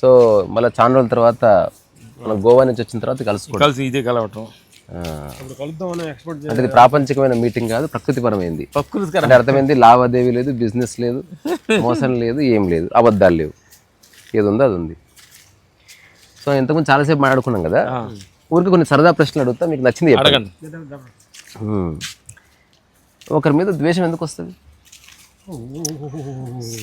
So మళ్ళీ చాలా రోజుల తర్వాత మన గోవా నుంచి వచ్చిన తర్వాత కలుసుకోవడం. కలిసి ఇదే కలవటం. అంటే ఇది ప్రాపంచికమైన మీటింగ్ కాదు ప్రకృతిపరమైంది. ప్రకృతి అంటే అర్థమైంది లావాదేవీ లేదు బిజినెస్ లేదు మోసం లేదు ఏం లేదు అబద్ధాలు లేవు. ఏది ఉందో అది ఉంది. సో ఇంతకుముందు చాలాసేపు మాట్లాడుకున్నాం కదా. ఊరికి కొన్ని సరదా ప్రశ్నలు అడుగుతా మీకు నచ్చింది చెప్పండి. అడగండి. హ్మ్. ఒకరి మీద ద్వేషం ఎందుకు వస్తుంది?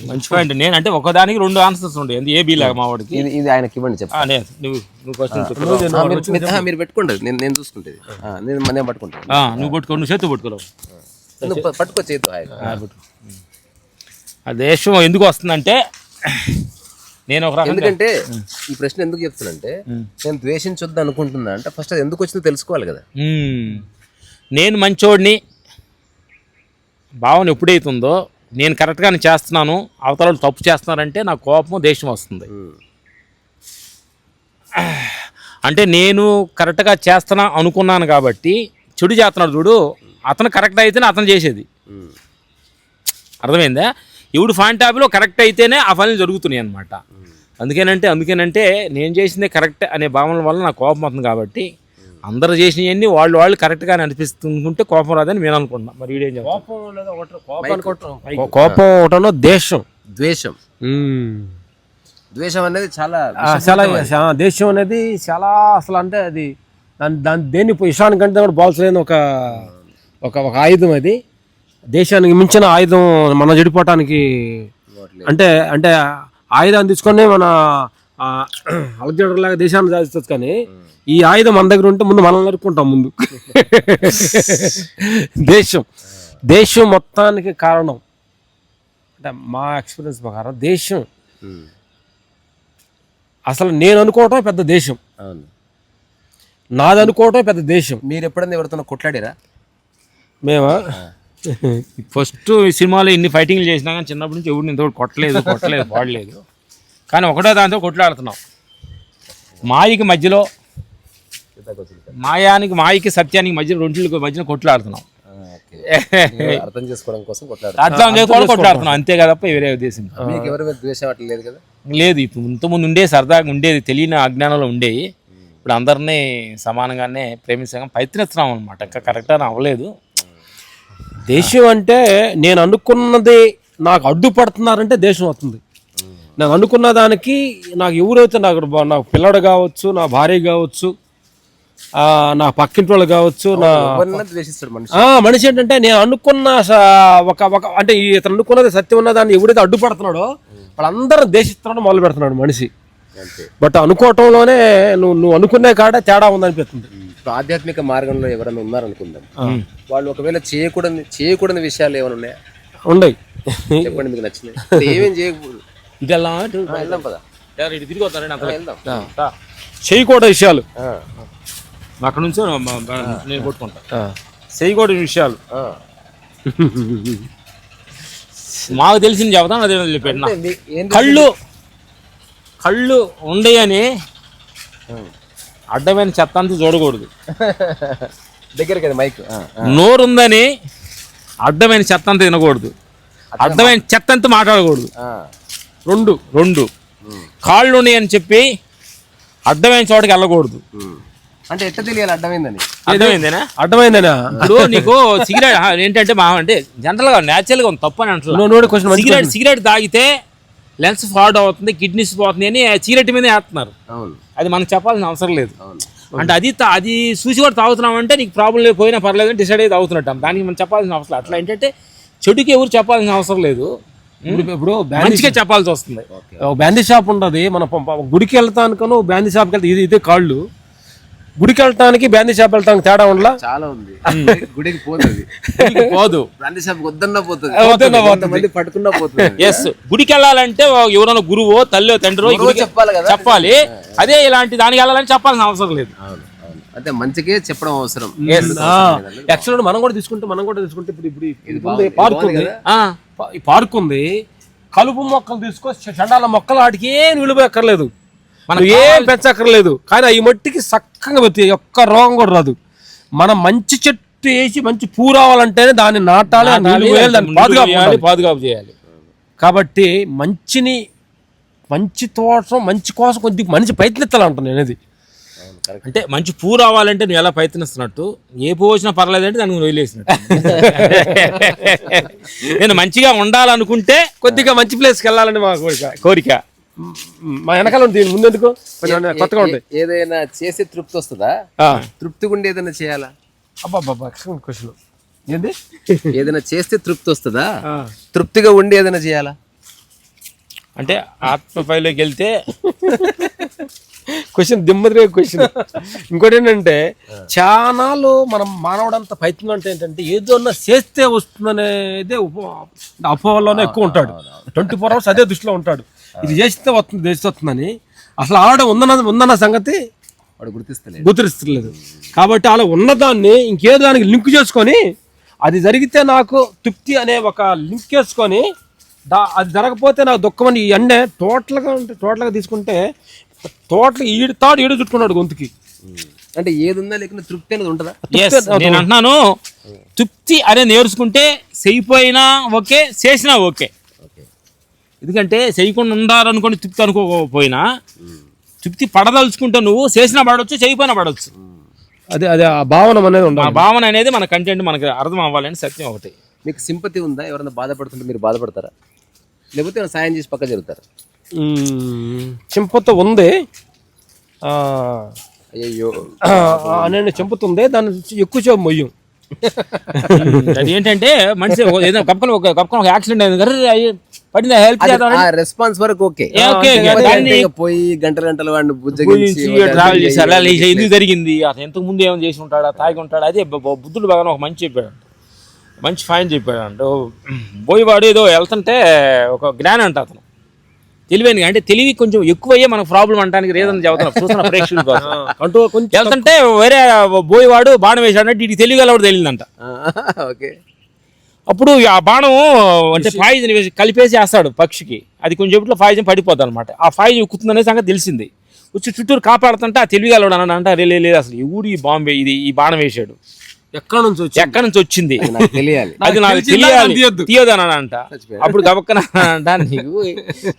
మంచి పాయింట్ నేను అంటే ఒకదానికి రెండు ఆన్సర్స్ ఉండే. ఏ బి లాగా మా వాడికి. ఇది ఇది ఆయనకి ఇవ్వండి చెప్పండి నేను నువ్వు క్వశ్చన్ మీరు- పెట్టుకోండి. నేను నేను చూసుకుంటేది. నేను నేను పట్టుకుంటాను. ఆ, నువ్వు పట్టుకో. నువ్వు చేతు పట్టుకోలేవు. నువ్వు పట్టుకో చేతు హాయిగా. ఆ, దేశం ఎందుకు వస్తుందంటే నేను ఒక రకంగా ఎందుకంటే ఈ ప్రశ్న ఎందుకు చెప్తానంటే నేను ద్వేషించొద్దు అనుకుంటున్నా అంటే ఫస్ట్ అది ఎందుకు వచ్చిందో తెలుసుకోవాలి కదా. నేను మంచోడిని భావన ఎప్పుడైతుందో నేను కరెక్ట్గానే చేస్తున్నాను అవతల తప్పు చేస్తున్నారంటే నా కోపం దేశం వస్తుంది. అంటే నేను కరెక్ట్గా చేస్తున్నా అనుకున్నాను కాబట్టి చెడు చేస్తున్నాడు చూడు అతను కరెక్ట్ అయితేనే అతను చేసేది. అర్థమైందా? ఎవడు ఫాంట్ ట్యాబ్లో కరెక్ట్ అయితేనే ఆ పనులు జరుగుతున్నాయి అనమాట అందుకేనంటే అందుకేనంటే నేను చేసిందే కరెక్ట్ అనే భావన వల్ల నాకు కోపం వస్తుంది కాబట్టి అందరు చేసినవన్నీ వాళ్ళు వాళ్ళు కరెక్ట్గానే అనిపిస్తుంటే కోపం రాదని నేను అనుకుంటున్నా. మరి వీడేం కోపం ఒకటి ఒకటి- కోపం ఒకటనో దేశం. ద్వేషం. ద్వేషం అనేది చాలా చాలా దేశం అనేది చాలా అసలు అంటే అది దాని దాని దేన్ని ఇష్టానికంటే కూడా బాల్సలేని ఒక ఒక ఒక ఆయుధం అది. దేశానికి మించిన ఆయుధం మనం చెడిపోవటానికి అంటే అంటే ఆయుధాన్ని తీసుకొని మన అలెగ్జాండర్ లాగా దేశాన్ని సాధిస్తుంది కానీ ఈ ఆయుధం మన దగ్గర ఉంటే ముందు మనం నరుక్కుంటాం ముందు. దేశం. దేశం మొత్తానికి కారణం. అంటే మా ఎక్స్పీరియన్స్ ప్రకారం దేశం. అసలు నేను అనుకోవటం పెద్ద దేశం. అవును. నాది అనుకోవటం పెద్ద దేశం. మీరు ఎప్పుడైనా ఎవరితో కొట్లాడారా? మేమా? ఫస్ట్ ఈ సినిమాలో ఇన్ని ఫైటింగ్లు చేసినా కానీ చిన్నప్పటి నుంచి ఎవరిని ఇంతవరకు కొట్టలేదు కొట్టలేదు పాడలేదు కానీ ఒకటో దాంతో కొట్లాడుతున్నాం. మాయకి మధ్యలో మాయానికి మాయకి సత్యానికి మధ్యలో రెండింటికి మధ్యన కొట్లాడుతున్నాం. అర్థం చేసుకోవడం కోసం అర్థం చేసుకోవడం కొట్లాడుతున్నాం. అంతే కదప్ప వేరే ఉద్దేశం మీకు ఎవరి మీద ద్వేషం అట్లా లేదు కదా? లేదు ఇప్పుడు ఇంతకుముందు ఉండే సరదాగా ఉండేది తెలియని అజ్ఞానంలో ఉండేవి. ఇప్పుడు అందరినీ సమానంగానే ప్రేమించగా ప్రయత్నిస్తున్నాం అనమాట ఇంకా కరెక్ట్గా అవ్వలేదు. దేశం అంటే నేను అనుకున్నది నాకు అడ్డుపడుతున్నారంటే దేశం వస్తుంది నేను అనుకున్న దానికి నాకు ఎవరైతే నాకు నాకు పిల్లడు కావచ్చు నా భార్య కావచ్చు నా పక్కింటి వాళ్ళు కావచ్చు నా మనిషి. ఆ, మనిషి ఏంటంటే నేను అనుకున్న ఒక ఒక అంటే ఇతను అనుకున్నది సత్యం ఉన్న దాన్ని ఎవరైతే అడ్డుపడుతున్నాడో వాళ్ళందరూ దేశిస్తున్నాడు మొదలు పెడుతున్నాడు మనిషి. బట్ అనుకోవటంలోనే నువ్వు నువ్వు అనుకునే కాడ తేడా ఉందనిపిస్తుంది. ఇప్పుడు ఆధ్యాత్మిక మార్గంలో ఎవరైనా ఉన్నారనుకుందాం. వాళ్ళు ఒకవేళ చేయకూడని చేయకూడని విషయాలు ఏమైనా ఉన్నాయా? ఉండయి. చెప్పండి మీకు నచ్చినాయి ఏమేం చేయకూడదు? ఇదెలా ఆ, వెళ్దాం పదా. తిరిగి వెళ్దాం. చేయకూడదు విషయాలు. ఆ, అక్కడ నుంచి నేను కొట్టుకుంటా. చేయకూడని విషయాలు. మాకు తెలిసింది చెబుతాను అదే పెట్టిన అంటే మీ- ఏం కళ్ళు కళ్ళు ఉండయని అడ్డమైన చెత్త అంతా చూడకూడదు. దగ్గరికి అది మైక్. ఆ. నోరుందని అడ్డమైన చెత్త అంతా తినకూడదు. అడ్డమైన చెత్త అంతా మాట్లాడకూడదు. రెండు రెండు. కాళ్ళు ఉన్నాయని చెప్పి అడ్డమైన చోటకి వెళ్ళకూడదు. అంటే ఎట్ట తెలియాలి? అర్థమైందని. అర్థమైందేనా? అర్థమైందేనా? ఇప్పుడు నీకు సిగరెట్ ఏంటంటే మా అంటే జనరల్గా న్యాచురల్గా ఉంది తప్పు అని అంటున్నా. నువ్వు నోడి క్వశ్చన్ మంచి సిగరెట్ సిగరెట్ తాగితే లెన్స్ ఫార్డ్ అవుతుంది కిడ్నీస్ పోతుంది అని సిగరెట్ మీద వేస్తున్నారు. అవును. అది మనకు చెప్పాల్సిన అవసరం లేదు. అవును. అంటే అది అది చూసి కూడా తాగుతున్నాం అంటే నీకు ప్రాబ్లం లేదు పోయినా పర్లేదు అని డిసైడ్ అయితే తాగుతున్నట్టు దానికి మనం చెప్పాల్సిన అవసరం లేదు. అట్లా ఏంటంటే చెడుకి ఎవరు చెప్పాల్సిన అవసరం లేదు. ఇప్పుడు మంచిగా చెప్పాల్సి వస్తుంది. ఒక బ్యాండీ షాప్ ఉంటుంది మన గుడికి వెళ్తాను బ్యాండీ షాప్కి వెళ్తే ఇది ఇదే కాళ్ళు. గుడికి వెళ్తానికి బ్యాండీ షాప్ వెళ్తానికి తేడా ఉండలా? చాలా ఉంది. గుడికి పోతుంది. పోదు. బ్రాంతి షాప్ వద్దన్నా పోతుంది. వద్దన్నా పోతుంది. కొంతమంది పట్టుకున్నా పోతుంది. ఎస్ గుడికి వెళ్ళాలంటే ఎవరైనా గురువో తల్లో తండ్రో చెప్పాలి కదా. చెప్పాలి. అదే ఇలాంటి దానికి వెళ్ళాలని చెప్పాల్సిన అవసరం లేదు. అవును అవును. అంటే మంచికే చెప్పడం అవసరం. యాక్చువల్ మనం కూడా తీసుకుంటే మనం కూడా తీసుకుంటే ఇప్పుడు ఇప్పుడు ఇది ఉంది పార్క్ ఉంది. ఆ, పా- ఈ పార్క్ ఉంది. కలుపు మొక్కలు తీసుకొచ్చి చండాల మొక్కలు వాటికి ఏం విలువ ఎక్కర్లేదు. మనం ఏం పెంచక్కర్లేదు. కానీ ఈ మట్టికి చక్కగా పెట్టి ఒక్క రోగం కూడా రాదు. మనం మంచి చెట్టు వేసి మంచి పూ రావాలంటేనే దాన్ని నాటాలి దాన్ని ముందుకు పాదుగా చేయాలి, పాదుగాపు చేయాలి. కాబట్టి మంచిని మంచి తోటం మంచి కోసం కొద్ది మనిషి ప్రయత్నించాలంటాను నేను అది అంటే మంచి పూ రావాలంటే నువ్వు ఎలా ప్రయత్నిస్తున్నట్టు? ఏ పూ వచ్చినా పర్లేదంటే దానికి వదిలేసినట్టు. నేను మంచిగా ఉండాలనుకుంటే కొద్దిగా మంచి ప్లేస్కి వెళ్ళాలని మా కోరిక. కోరిక. మా వెనకాల దీని ముందెందుకు? కొంచెం కొత్తగా ఉంటాయి ఏదైనా చేసే తృప్తి వస్తుందా? ఆ. తృప్తిగా ఉండి ఏదైనా చేయాలా? అబ్బా అబ్బా ఎక్సలెంట్ క్వశ్చన్ ఏంది? ఏదైనా చేస్తే తృప్తి వస్తుందా? తృప్తిగా ఉండి ఏదైనా చేయాలా? అంటే ఆత్మపైలోకి వెళ్తే క్వశ్చన్ దిమ్మదిరే క్వశ్చన్ ఇంకోటి ఏంటంటే చానాలు మనం మానవుడంత ప్రయత్నం అంటే ఏంటంటే ఏదన్నా చేస్తే వస్తుందనేదే ఉప అపోహలోనే ఎక్కువ ఉంటాడు. ట్వంటీ ఫోర్ అవర్స్ అదే దృష్టిలో ఉంటాడు. ఇది చేస్తే వస్తుంది చేస్తే వస్తుందని. అసలు ఆడ ఉందన్న ఉందన్న సంగతి వాడు గుర్తిస్తలేదు. గుర్తిస్తలేదు. కాబట్టి అలా ఉన్నదాన్ని ఇంకేదో దానికి లింక్ చేసుకొని అది జరిగితే నాకు తృప్తి అనే ఒక లింక్ చేసుకొని దా అది జరగకపోతే నాకు దుఃఖం అని ఇవన్నీ టోటల్గా ఉంటే టోటల్గా తీసుకుంటే టోటల్ ఈడు తాడు ఈడు చుట్టుకున్నాడు గొంతుకి. అంటే ఏది ఉందా లేకుండా తృప్తి అనేది ఉంటుందా? Yes, నేను అంటున్నాను తృప్తి అనే నేర్చుకుంటే చేయిపోయినా ఓకే చేసినా ఓకే. ఎందుకంటే చేయకుండా ఉండాలనుకోని తృప్తి అనుకోకపోయినా తృప్తి పడదలుచుకుంటే నువ్వు చేసినా పడవచ్చు చేయకపోయినా పడవచ్చు. అదే అదే ఆ భావన అనేది ఆ ఉండాలి. భావన అనేది మన కంటెంట్ మనకు అర్థం అవ్వాలని సత్యం ఒకటి. మీకు సింపతి ఉందా? ఎవరైనా బాధపడుతుంటే మీరు బాధపడతారా? లేకపోతే ఏమైనా సాయం చేసి పక్క జరుగుతారా. చెంపతో ఉంది. ఆ, అయ్యో ఆ, అనే చెంపుతుంది దాన్ని ఎక్కువ సేపు మొయ్యం. అది ఏంటంటే మనిషి ఒక- ఏదైనా కప్పుకొని ఒక కప్పుకొని ఒక యాక్సిడెంట్ అయింది. కదా పడింది హెల్ప్ చేద్దాం రెస్పాన్స్ వరకు ఓకే పోయి గంటల గంటల వాడిని బుజ్జగించి ట్రావెల్ చేశారు. ఎందుకు జరిగింది? అతను ఎంతకు ముందు ఏమైనా చేసి ఉంటాడా? తాగి ఉంటాడా? అదే బుద్ధుడు బాగా ఒక మంచి చెప్పాడు మంచి ఫైన్ చెప్పాడు అంట పోయివాడు ఏదో వెళ్తుంటే ఒక జ్ఞానం అంట అతను. తెలివైన అంటే తెలివి కొంచెం ఎక్కువయ్యే మనకు ప్రాబ్లం అంటానికి రీజన్ చెబుతున్నా చూస్తున్న ప్రేక్షకుల కోసం. అంటూ కొంచెం వెళ్తుంటే వేరే బోయవాడు బాణం వేశాడు అంటే ఇటు తెలివి గలవాడు తెలియదంట ఓకే. అప్పుడు ఆ బాణం అంటే పాయిజన్ వేసి కలిపేసి వేస్తాడు పక్షికి. అది కొంచెం ఇట్లా పాయిజన్ పడిపోద్ది అనమాట ఆ పాయిజన్ ఎక్కుతుందనే సంగతి తెలిసింది. వచ్చి చుట్టూరు కాపాడుతుంటే ఆ తెలివిగలవాడు అని అంటే "అరే, లే లేదు అసలు ఈ ఊరు ఈ బాంబే? ఇది ఈ బాణం వేసాడు ఎక్కడ నుంచి వచ్చి ఎక్కడి నుంచి వచ్చింది? నాకు తెలియాలి. అది నాకు? తెలియాలి. తీయదని అంట అప్పుడు గబక్కన అంట నీకు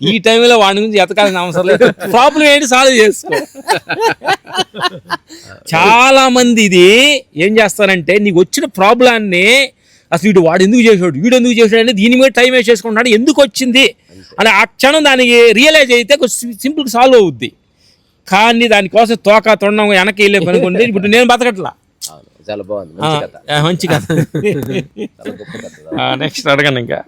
ఈ టైంలో వాడి గురించి ఎతకాల్సిన అవసరం లేదు. ప్రాబ్లం ఏంటి? సాల్వ్ చేసుకో. చాలా మంది ఇది ఏం చేస్తారంటే నీకు వచ్చిన ప్రాబ్లాన్ని అసలు వీడు వాడు ఎందుకు చేసాడు వీడు ఎందుకు చేసాడు అంటే దీని మీద టైం వేస్ట్ చేసుకుంటున్నాడు ఎందుకు వచ్చింది? అని ఆ క్షణం దానికి రియలైజ్ అయితే సింపుల్ సాల్వ్ అవుద్ది. కానీ దానికోసం తోక తొండం వెనక్కి వెళ్ళే పని కొంటే ఇప్పుడు నేను బతకట్లా. చాలా బాగుంది. మంచి కథ. ఆ, మంచి కథ. చాలా గొప్ప కథ నెక్స్ట్ అడగండి ఇంకా.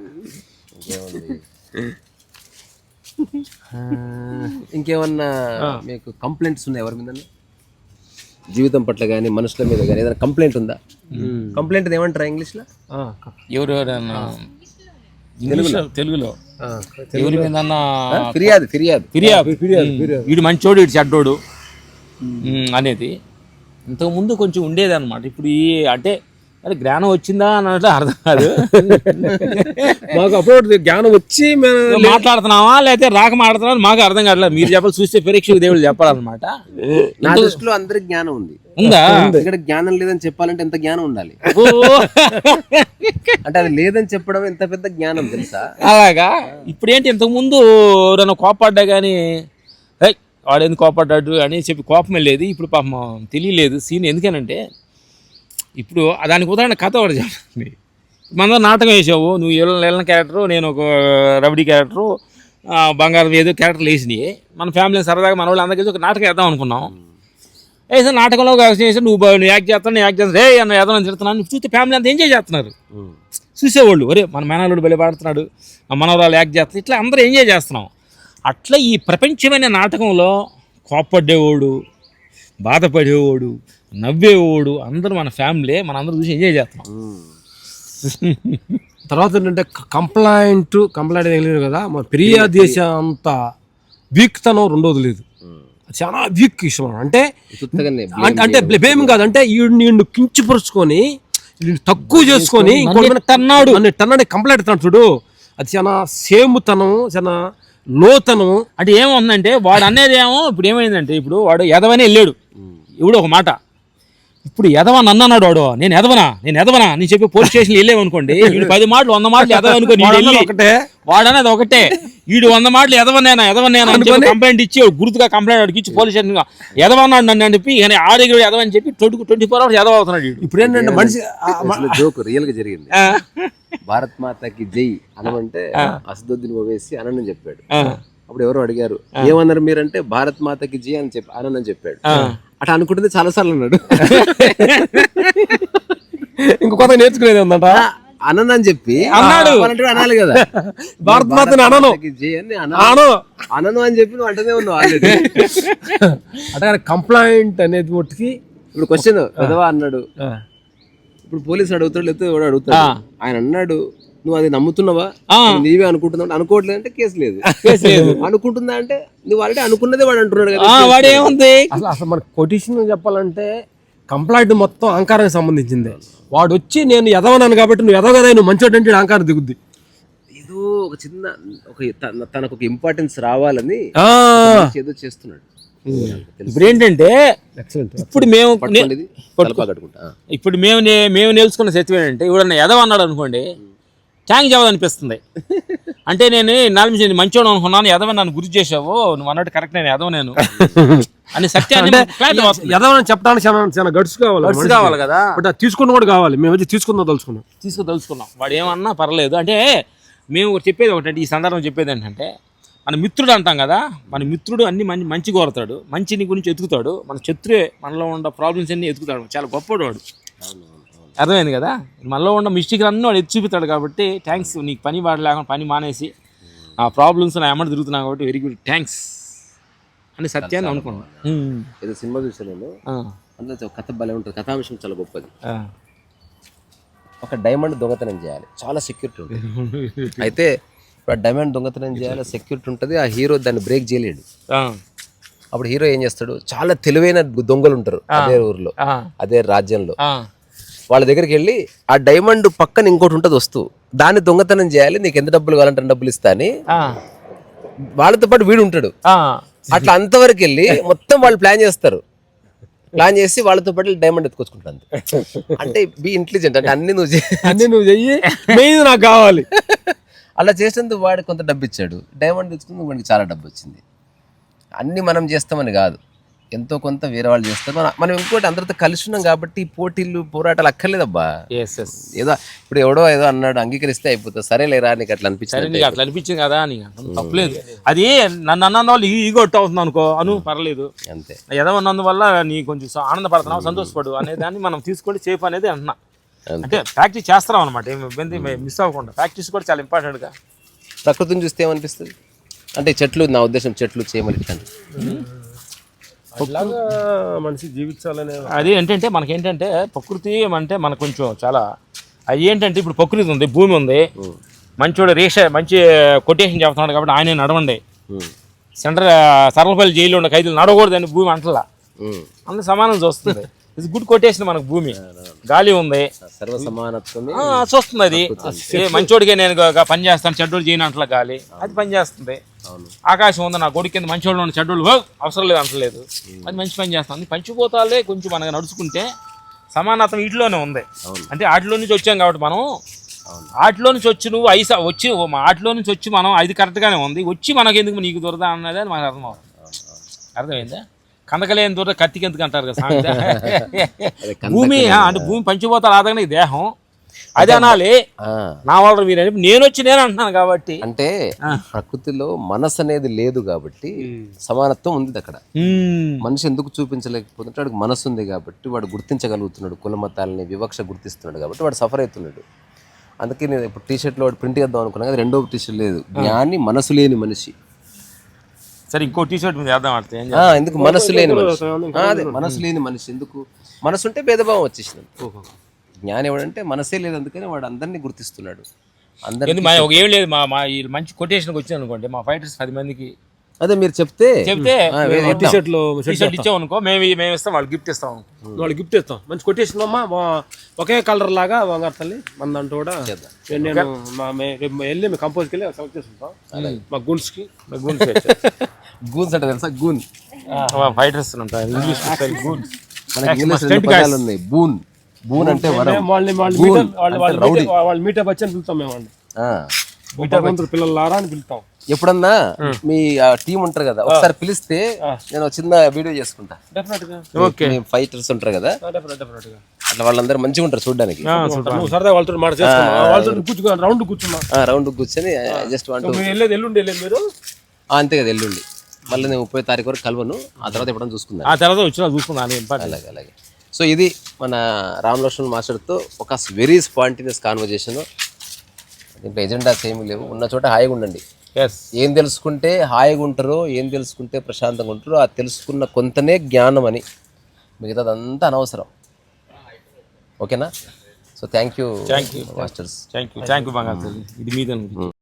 ఇంకేమన్నా మీకు కంప్లైంట్స్ ఉన్నాయి ఎవరి మీద జీవితం పట్ల కానీ మనుషుల మీద కానీ ఏదైనా కంప్లైంట్ ఉందా? కంప్లైంట్ ఏమంటారా ఇంగ్లీష్లో ఆ, ఎవరు ఎవరన్నా ఇంగ్లీష్లో తెలుగులో. ఎవరి మీద ఫిర్యాదు ఫిర్యాదు. ఫిర్యాదు. వీడు మంచోడు వీడు చెడ్డోడు. ఉమ్, అనేది. ఇంతకుముందు కొంచెం ఉండేది అనమాట ఇప్పుడు ఈ అంటే అది జ్ఞానం వచ్చిందా అన్నట్లు అర్థం కాదు. మాకు అప్పుడు జ్ఞానం వచ్చి మేము మాట్లాడుతున్నావా లేకపోతే రాక మాట్లాడుతున్నావా మాకు అర్థం కావట్లేదు. మీరు చెప్పాలి చూస్తే పరీక్షకు దేవుడు చెప్పాలన్నమాట. నా దృష్టిలో అందరికి జ్ఞానం ఉంది. ఉందా? ఇక్కడ జ్ఞానం లేదని చెప్పాలంటే ఎంత జ్ఞానం ఉండాలి? అంటే అది లేదని చెప్పడం ఎంత పెద్ద జ్ఞానం తెలుసా? అలాగా? ఇప్పుడు ఏంటి ఇంతకు ముందు ఎవరైనా కోపడ్డా కానీ "ఏయ్, వాడు ఎందుకు కోపడ్డాడు? అని చెప్పి కోపం వెళ్ళేది ఇప్పుడు పాపం తెలియలేదు. సీన్ ఎందుకనంటే ఇప్పుడు దానికి ఉదాహరణ కథ ఒకటి చెప్పండి. మన నాటకం వేసావు నువ్వు ఎల్ల క్యారెక్టరు నేను ఒక రబడి క్యారెక్టరు బంగారం ఏదో క్యారెక్టర్లు వేసినాయి. మన ఫ్యామిలీ సరదాగా మన వాళ్ళు అందరికీ ఒక నాటకం వేద్దాం అనుకున్నాం. వేసిన నాటకంలో ఒక యాక్షన్ చేసి నువ్వు నువ్వు యాక్ట్ చేస్తాను నేను యాక్ట్ చేస్తాను. రే అన్న ఏదో అని తిడుతున్నాను చూస్తే ఫ్యామిలీ అంతా ఎంజాయ్ చేస్తున్నారు. చూసేవాళ్ళు ఒరే మన మేనల్లుడు బలి పాడుతున్నాడు మా మనవరాలు యాక్ట్ చేస్తుంది ఇట్లా అందరూ ఎంజాయ్ చేస్తున్నాం. అట్లా ఈ ప్రపంచమైన నాటకంలో కోప్పడ్డేవాడు బాధపడేవాడు నవ్వేవాడు అందరూ మన ఫ్యామిలీ మన అందరూ చూసి ఎంజాయ్ చేస్తున్నాం. తర్వాత ఏంటంటే కంప్లైంట్ కంప్లైంట్ తెలియదు కదా. మన ఫిర్యాదు చేసే అంత వీక్ తనం రెండోది లేదు. చాలా వీక్ ఇష్టం. అంటే అంటే- బ్లేమ్ కాదు. అంటే ఈడు నిన్ను కించపరుచుకొని నిన్ను తక్కువ చేసుకొని తన్నాడు. నన్ను తన్నాడు కంప్లైంట్ తన్నాడు చూడు. అది చాలా సేముతనం చాలా లోతనం. అంటే ఏమవుతుందంటే వాడు అనేది ఏమో ఇప్పుడు ఏమైందంటే ఇప్పుడు వాడు ఎదవని వెళ్ళాడు. ఇప్పుడు ఒక మాట. ఇప్పుడు ఎదవా నన్ను అన్నాడు వాడు నేను ఎదవనా నేను ఎదవనా నేను చెప్పి పోలీస్ స్టేషన్ వెళ్ళామనుకోండి వీడు పది మాటలు వంద మాటలు ఎదవ అనుకోని వీడు వెళ్ళి ఒకటే. వాడనేది ఒకటే. వీడు వంద మాటలు ఎదవనేనా ఎదవనేనా అని చెప్పి కంప్లైంట్ ఇచ్చి గుర్తుగా కంప్లైంట్ వాడికి ఇచ్చి పోలీస్ స్టేషన్ ఎదవన్నాడు నన్ను అని చెప్పి ఇక ఆ దగ్గర ఎదవ అని చెప్పి ట్వంటీ ట్వంటీ ఫోర్ అవర్స్ ఎదవ అవుతున్నాడు వీడు. ఇప్పుడు ఏంటంటే మనిషి జోక్ రియల్గా జరిగింది. భారత్ మాతకి జై అనమంటే అసదుద్దీన్ ఓవేసి అనని చెప్పాడు. అప్పుడు ఎవరో అడిగారు? ఏమన్నారు మీరంటే భారత్ మాతకి జై అని చెప్పి అనని చెప్పాడు. అట్లా అనుకుంటుంది చాలా సార్లు అన్నాడు. ఇంకో కొత్త నేర్చుకునేది ఉందంట? అనన్ అని చెప్పి. అన్నాడు. అనాలి కదా. భారత్ మాతని అనను. అని అనను అని చెప్పి నువ్వు అంటనే ఉన్నావు ఆల్రెడీ అంటే కంప్లైంట్ అనేది మట్టుకి ఇప్పుడు క్వశ్చన్ పెదవా అన్నాడు. ఇప్పుడు పోలీసు అడుగుతాడు లేకపోతే ఎవడో అడుగుతాడు. ఆయన అన్నాడు నువ్వు అది నమ్ముతున్నావా? నీవే అనుకుంటున్నావు అనుకోవట్లేదు అంటే కేసు లేదు. కేసు లేదు. అనుకుంటుందా అంటే నువ్వు ఆల్రెడీ అనుకున్నదే వాడు అంటున్నాడు కదా. ఆ, వాడు ఏముంది? అసలు అసలు మన కొటేషన్ చెప్పాలంటే కంప్లైంట్ మొత్తం అహంకారానికి సంబంధించింది. వాడు వచ్చి నేను ఎదవనాను కాబట్టి నువ్వు ఎదవ కదా నువ్వు మంచోడు అంటే అహంకారం దిగుద్ది. ఏదో ఒక చిన్న ఒక తన- తనకు ఒక ఇంపార్టెన్స్ రావాలని ఏదో చేస్తున్నాడు. ఇప్పుడు ఏంటంటే ఇప్పుడు మేము. ఇప్పుడు మేము మేము నేర్చుకున్న సత్యం ఏంటంటే ఎవడన్నా ఎదవ అన్నాడు అనుకోండి ట్యాంక్ అనిపిస్తుంది. అంటే నేను నాలుగు మంచోడు అనుకున్నాను ఎదవ నన్ను గుర్తు చేసావు నువ్వు అన్నట్టు కరెక్ట్ నేను ఎదవ నేను. అని సత్యాన్ని. ఎదవని చెప్పడానికి చాలా చాలా గడుసు కావాలి. కావాలి కదా? బట్ తీసుకున్న కూడా కావాలి. మేము వచ్చి తీసుకుందాం తలుచుకున్నాం. తీసుకు తెలుసుకున్నాం వాడు ఏమన్నా పర్లేదు. అంటే మేము చెప్పేది ఒకటి ఈ సందర్భం చెప్పేది ఏంటంటే మన మిత్రుడు అంటాం కదా మన మిత్రుడు అన్ని మంచి మంచి కోరతాడు మంచిని గురించి ఎతుకుతాడు మన శత్రువే మనలో ఉన్న ప్రాబ్లమ్స్ అన్ని ఎతుకుతాడు. చాలా గొప్పవాడు వాడు. అర్థమైంది కదా? మనలో ఉన్న మిస్టేక్ అన్నీ వాడు ఎత్తి చూపుతాడు కాబట్టి థ్యాంక్స్ నీకు పని వాడు లేకుండా పని మానేసి ఆ ప్రాబ్లమ్స్ నా ఎమ్మడి తిరుగుతున్నావు కాబట్టి వెరీ గుడ్ థ్యాంక్స్ అని సత్యాన్ని అనుకున్నాను. ఏదో సినిమా చూసాను నేను. అందులో ఒక కథ భలే ఉంటుంది. కథాంశం చాలా గొప్పది. ఒక డైమండ్ దొంగతనం చేయాలి. చాలా సెక్యూరిటీ ఉంటుంది. అయితే ఇప్పుడు ఆ డైమండ్ దొంగతనం చేయాలి సెక్యూరిటీ ఉంటుంది. ఆ హీరో దాన్ని బ్రేక్ చేయలేడు. అప్పుడు హీరో ఏం చేస్తాడు? చాలా తెలివైన దొంగలు ఉంటారు. అదే ఊర్లో. అదే రాజ్యంలో. వాళ్ళ దగ్గరికి వెళ్ళి ఆ డైమండ్ పక్కన ఇంకోటి ఉంటుంది వస్తువు. దాన్ని దొంగతనం చేయాలి నీకు ఎంత డబ్బులు కావాలంటే డబ్బులు ఇస్తా అని. వాళ్ళతో పాటు వీడు ఉంటాడు. అట్లా అంతవరకు వెళ్ళి మొత్తం వాళ్ళు ప్లాన్ చేస్తారు. ప్లాన్ చేసి వాళ్ళతో పాటు డైమండ్ ఎత్తుకొచ్చుకుంటాను అంటే బి ఇంటెలిజెంట్ అంటే అన్ని నువ్వు అన్ని నువ్వు చెయ్యి మెయిన్ నాకు కావాలి. అలా చేసినందుకు వాడు కొంత డబ్బు ఇచ్చాడు. డైమండ్ తెచ్చుకుందుకు వాడికి చాలా డబ్బు వచ్చింది. అన్ని మనం చేస్తామని కాదు. ఎంతో కొంత వేరే వాళ్ళు చేస్తారు. మనం మనం ఇంకోటి అందరితో కలిసి ఉన్నాం కాబట్టి పోటీలు పోరాటాలు అక్కర్లేదబ్బా. ఏదో ఇప్పుడు ఎవడో ఏదో అన్నాడు అంగీకరిస్తే అయిపోతుంది. సరేలేరా నీకు అట్లా సరే అనిపించింది నీకు అట్లా అనిపించింది కదా నీకు. అంత తప్పలేదు. అది నన్ను అన్నందు వల్ల ఈగో అవుతుంది అనుకో. అను పర్లేదు. అంతే. ఏదో ఉన్నందువల్ల నీ కొంచెం ఆనందపడుతున్నావు సంతోషపడు అనే దాన్ని మనం తీసుకొని సేఫ్ అనేది అంటున్నా అంతే. అంటే ప్రాక్టీస్ చేస్తున్నాం అనమాట ఏమి ఇబ్బంది మిస్ అవ్వకుండా. ప్రాక్టీస్ కూడా చాలా ఇంపార్టెంట్గా ప్రకృతిని చూస్తే ఏమనిపిస్తుంది? అంటే చెట్లు నా ఉద్దేశం చెట్లు చేయమని మనిషి జీవించాలనే అది ఏంటంటే మనకేంటంటే ప్రకృతి అంటే మనకు కొంచెం చాలా అది ఏంటంటే ఇప్పుడు ప్రకృతి ఉంది భూమి ఉంది. మంచోడు రేష మంచి కొటేషన్ చెప్తున్నాడు కాబట్టి ఆయనే నడవండి. సెంటర్ సరళపల్లి జైల్లో ఉన్న ఖైదీలు నడవకూడదని భూమి అంటలా. అందరూ సమానం చూస్తుంది. ఇది గుడ్ కొటేషన్ మనకు భూమి. గాలి ఉంది. చూస్తుంది అది ఏ మంచోడికే నేను పని చేస్తాను చెడ్డోడు చేయను అంటలా గాలి. అది పని చేస్తుంది. ఆకాశం ఉంది నా కొడుకు కింద మంచోళ్ళు ఉన్న చెడ్డోళ్ళు "ఓ, అవసరం లేదు అంటలేదు అది మంచి పని చేస్తుంది. పంచిపోతాలే కొంచెం మనకి నడుచుకుంటే సమానత్వం వీటిలోనే ఉంది. అంటే వాటిలో నుంచి వచ్చాం కాబట్టి మనం వాటిలో నుంచి వచ్చి నువ్వు ఐసా వచ్చి వాటిలో నుంచి వచ్చి మనం అది కరెక్ట్గానే ఉంది. వచ్చి మనకి ఎందుకు నీకు దొరద అన్నది అని మనకు అర్థం అవుతుంది అర్థమైందా? కందకలేని దూర కత్తికి ఎందుకు అంటారు కదా సామెత. భూమి అంటే భూమి పంచిపోతారు ఆదగనే దేహం. అది అనాలి. నా వాళ్ళు మీరు నేను వచ్చి నేను అంటున్నాను కాబట్టి. అంటే ప్రకృతిలో మనసు అనేది లేదు కాబట్టి సమానత్వం ఉంది అక్కడ. మనిషి ఎందుకు చూపించలేకపోతుంటే వాడికి మనసు ఉంది కాబట్టి వాడు గుర్తించగలుగుతున్నాడు కుల మతాలని వివక్ష గుర్తిస్తున్నాడు కాబట్టి వాడు సఫర్ అవుతున్నాడు. అందుకే నేను ఇప్పుడు టీ షర్ట్లో వాడు ప్రింట్ చేద్దాం అనుకున్నా కదా రెండో టీ షర్ట్ లేదు జ్ఞాని మనసు లేని మనిషి. సరే ఇంకో టీ షర్ట్ మీద వేద్దాం ఆ, ఎందుకు? మనసు లేని మనిషి. అదే మనసు లేని మనిషి. ఎందుకు? మనసు ఉంటే భేదభావం వచ్చేసింది. జ్ఞాని ఎవడంటే మనసే లేదు అందుకని వాడు అందరినీ గుర్తిస్తున్నాడు. అందరి ఎందుకు? మా ఒక ఏం లేదు మా మా ఈ మంచి కొటేషన్కి వచ్చాను అనుకోండి మా ఫైటర్స్ పది మందికి అదే మీరు చెప్తే చెప్తే టీ షర్ట్ ఇచ్చాం అనుకో మేము మేము ఇస్తాం వాళ్ళు గిఫ్ట్ ఇస్తాం. వాళ్ళు గిఫ్ట్ ఇస్తాం. మంచి కొటేషన్ అమ్మా. ఒకే కలర్ లాగా బంగారు తల్లి మన దాంట్లో కూడా నేను మా మే- వెళ్ళి మేము కంపోజ్కి వెళ్ళి సెలెక్ట్ చేసుకుంటాం. మా గుండ్స్కి గూన్స్ గూన్స్ అంటే తెలుసా? గూన్. ఫైటర్స్ ఉంటాయి. ఇంగ్లీష్ గూన్స్ మనకి ఇంగ్లీష్ రెండు పదాలు ఉన్నాయి. బూన్. బూన్ అంటే వరం. వాళ్ళు మీటప్ వచ్చి అని పిలుస్తాం మేము వాళ్ళని. ఆ. భగవంతుడు పిల్లలు లారా అని పిలుస్తాం. ఎప్పుడన్నా మీ టీం ఉంటారు కదా ఒకసారి పిలిస్తే నేను చిన్న వీడియో చేసుకుంటా. డెఫినెట్గా. ఓకే. మీ ఫైటర్స్ ఉంటారు కదా? అట్లా వాళ్ళందరూ మంచిగా ఉంటారు చూడడానికి. సరదా వాళ్ళతో మాట రౌండ్ కూర్చున్నాం. రౌండ్ కూర్చొని జస్ట్ ఎల్లుండి అంతే కదా ఎల్లుండి. మళ్ళీ నేను ముప్పై తారీఖు వరకు కలవను. ఆ తర్వాత ఎప్పుడైనా చూసుకుందాం. ఆ తర్వాత వచ్చినా చూసుకున్నాను ఇంపార్టెంట్ అలాగే అలాగే. సో ఇది మన రామ్ లక్ష్మణ్ మాస్టర్తో ఒక వెరీ స్పాంటినియస్ కాన్వర్జేషన్ దీంట్లో ఎజెండాస్ ఏమీ లేవు. ఉన్న చోట హాయిగా ఉండండి. ఏం తెలుసుకుంటే హాయిగా ఉంటారో ఏం తెలుసుకుంటే ప్రశాంతంగా ఉంటారో ఆ తెలుసుకున్న కొంతనే జ్ఞానం అని. మిగతాదంతా అనవసరం. ఓకేనా? So thank you Thank you. Masters. Thank you thank you ఇది మీద